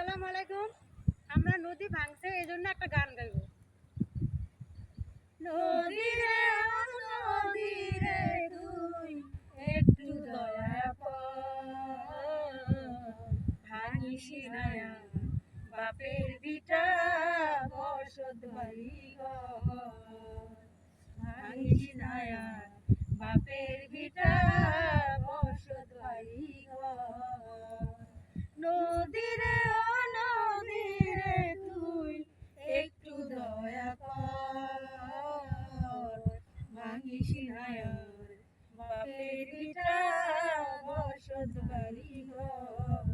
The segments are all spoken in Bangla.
আসসালামু আলাইকুম। আমরা নদী ভাঙছে এই জন্য একটা গান গাইব। বাপের বিটা বসত বাড়ি বাপের বিটা ভাঙিস নায়ার বাপের বিটা বসত বাড়ি ঘর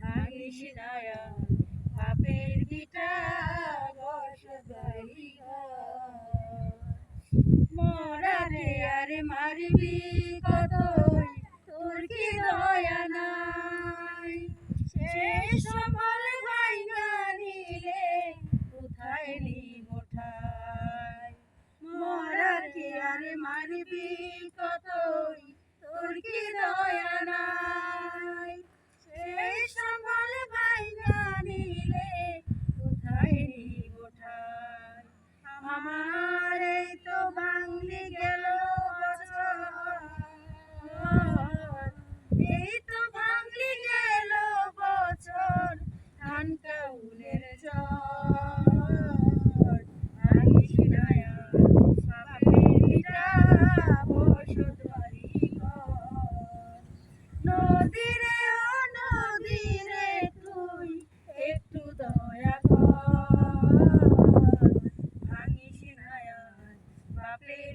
ভাঙিস নায়ার বাপের বিটা বসত বাড়ি ঘর মরারে আরে মারবি কতই তোর কি দয়া নাই সেই সফল ভাইঙ্গা নিলে কোথায় নিব ঠাই মরা রে আরে মারবি কতই? তোর কি দয়া নাই? সেই সফল ভাই জানিলে কোথায় ঠাই? আমার এই তো বাংলি গেল বছর এই তো বাংলি গেল বছর ধান কাউলের চর ভাঙিস নায়া বাপের ভিটা বসত বাড়ি ঘর। নদীরে ও নদীরে তুই একটু দয়া কর ভাঙিস নায়ার বাপের